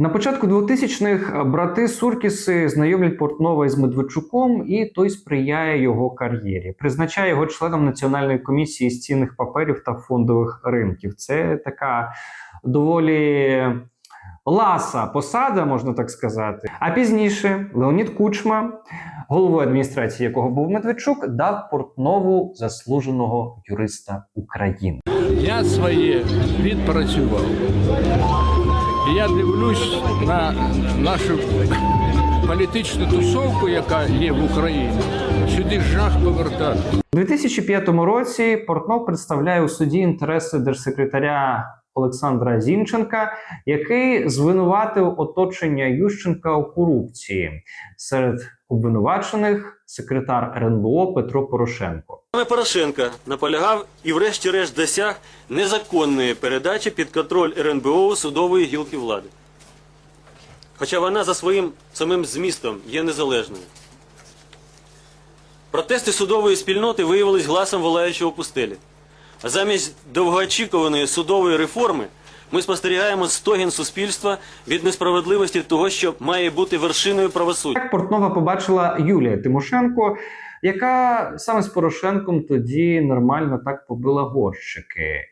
На початку 2000-х брати Суркіси знайомлять Портнова із Медведчуком, і той сприяє його кар'єрі. Призначає його членом Національної комісії з цінних паперів та фондових ринків. Це така доволі ласа посада, можна так сказати. А пізніше Леонід Кучма, головою адміністрації якого був Медведчук, дав Портнову заслуженого юриста України. Я своє відпрацював. Я дивлюсь на нашу політичну тусовку, яка є в Україні. Сюди жах повертати. У 2005 році Портнов представляє у суді інтереси держсекретаря Олександра Зінченка, який звинуватив оточення Ющенка у корупції. Серед обвинувачених секретар РНБО Петро Порошенко. Саме Порошенко наполягав і врешті-решт досяг незаконної передачі під контроль РНБО судової гілки влади. Хоча вона за своїм самим змістом є незалежною. Протести судової спільноти виявились гласом волаючого пустелі. А замість довгоочікуваної судової реформи ми спостерігаємо стогін суспільства від несправедливості того, що має бути вершиною правосуддя. Так Портнова побачила Юлія Тимошенко, яка саме з Порошенком тоді нормально так побила горщики.